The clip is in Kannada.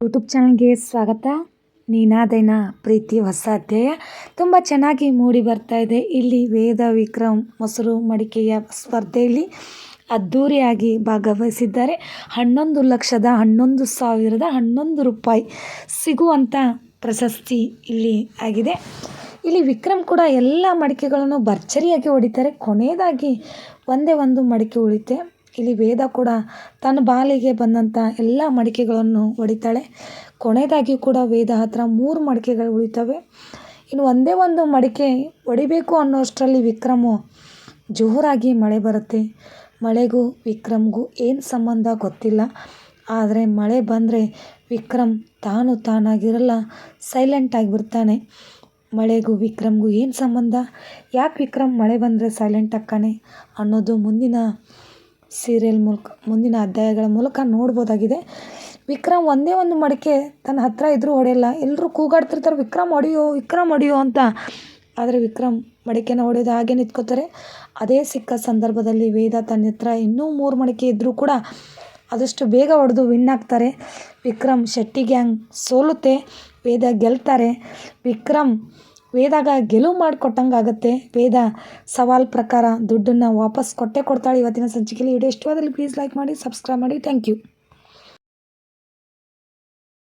ಯೂಟ್ಯೂಬ್ ಚಾನಲ್ಗೆ ಸ್ವಾಗತ. ನೀನಾದೈನ ಪ್ರೀತಿ ಹೊಸ ಅಧ್ಯಾಯ. ತುಂಬ ಚೆನ್ನಾಗಿ ಮೂಡಿ ಬರ್ತಾ ಇದೆ. ಇಲ್ಲಿ ವೇದ, ವಿಕ್ರಮ್, ಮೊಸರು, ಮಡಿಕೆಯ ಸ್ಪರ್ಧೆಯಲ್ಲಿ ಅದ್ಧೂರಿಯಾಗಿ ಭಾಗವಹಿಸಿದ್ದಾರೆ. ಹನ್ನೊಂದು ಲಕ್ಷದ ಹನ್ನೊಂದು ಸಾವಿರದ ಹನ್ನೊಂದು ರೂಪಾಯಿ ಸಿಗುವಂಥ ಪ್ರಶಸ್ತಿ ಇಲ್ಲಿ ಆಗಿದೆ. ಇಲ್ಲಿ ವಿಕ್ರಮ್ ಕೂಡ ಎಲ್ಲ ಮಡಿಕೆಗಳನ್ನು ಭರ್ಜರಿಯಾಗಿ ಹೊಡಿತಾರೆ. ಕೊನೆಯದಾಗಿ ಒಂದೇ ಒಂದು ಮಡಿಕೆ ಉಳಿತೆ ಇಲ್ಲಿ ವೇದ ಕೂಡ ತನ್ನ ಬಾಲಿಗೆ ಬಂದಂಥ ಎಲ್ಲ ಮಡಿಕೆಗಳನ್ನು ಹೊಡಿತಾಳೆ ಕೊನೆಯದಾಗಿ ಕೂಡ ವೇದ ಹತ್ರ ಮೂರು ಮಡಿಕೆಗಳು ಉಳಿತವೆ. ಇನ್ನು ಒಂದೇ ಒಂದು ಮಡಿಕೆ ಹೊಡಿಬೇಕು ಅನ್ನೋಷ್ಟರಲ್ಲಿ ವಿಕ್ರಮು ಜೋರಾಗಿ ಮಳೆ ಬರುತ್ತೆ. ಮಳೆಗೂ ವಿಕ್ರಮ್ಗೂ ಏನು ಸಂಬಂಧ ಗೊತ್ತಿಲ್ಲ. ಆದರೆ ಮಳೆ ಬಂದರೆ ವಿಕ್ರಮ್ ತಾನು ತಾನಾಗಿರಲ್ಲ ಸೈಲೆಂಟ್ ಆಗಿಬಿಡ್ತಾನೆ ಮಳೆಗೂ ವಿಕ್ರಮ್ಗೂ ಏನು ಸಂಬಂಧ? ಯಾಕೆ ವಿಕ್ರಮ್ ಮಳೆ ಬಂದರೆ ಸೈಲೆಂಟ್ ಆಕ್ಕಾನೆ ಅನ್ನೋದು ಮುಂದಿನ ಸೀರಿಯಲ್ ಮೂಲಕ, ಮುಂದಿನ ಅಧ್ಯಾಯಗಳ ಮೂಲಕ ನೋಡ್ಬೋದಾಗಿದೆ. ವಿಕ್ರಮ್ ಒಂದೇ ಒಂದು ಮಡಿಕೆ ತನ್ನ ಹತ್ರ ಇದ್ದರೂ ಹೊಡೆಯಲ್ಲ. ಎಲ್ಲರೂ ಕೂಗಾಡ್ತಿರ್ತಾರೆ, ವಿಕ್ರಮ್ ಹೊಡೆಯೋ ವಿಕ್ರಮ್ ಹೊಡೆಯೋ ಅಂತ. ಆದರೆ ವಿಕ್ರಮ್ ಮಡಿಕೆನ ಹೊಡೆದು ಹಾಗೆ ನಿಂತ್ಕೋತಾರೆ. ಅದೇ ಸಿಕ್ಕ ಸಂದರ್ಭದಲ್ಲಿ ವೇದ ತನ್ನ ಹತ್ರ ಇನ್ನೂ ಮೂರು ಮಡಿಕೆ ಇದ್ದರೂ ಕೂಡ ಆದಷ್ಟು ಬೇಗ ಹೊಡೆದು ವಿನ್ ಆಗ್ತಾರೆ. ವಿಕ್ರಮ್ ಶೆಟ್ಟಿ ಗ್ಯಾಂಗ್ ಸೋಲುತ್ತೆ, ವೇದ ಗೆಲ್ತಾರೆ. ವಿಕ್ರಮ್ ವೇದಾಗ ಗೆಲುವು ಮಾಡಿಕೊಟ್ಟಂಗೆ ಆಗುತ್ತೆ. ವೇದ ಸವಾಲ್ ಪ್ರಕಾರ ದುಡ್ಡನ್ನು ವಾಪಸ್ ಕೊಟ್ಟೇ ಕೊಡ್ತಾಳೆ ಇವತ್ತಿನ ಸಂಚಿಕೆಯಲ್ಲಿ. ವಿಡಿಯೋ ಇಷ್ಟವಾದಲ್ಲಿ ಪ್ಲೀಸ್ ಲೈಕ್ ಮಾಡಿ ಸಬ್ಸ್ಕ್ರೈಬ್ ಮಾಡಿ. Thank you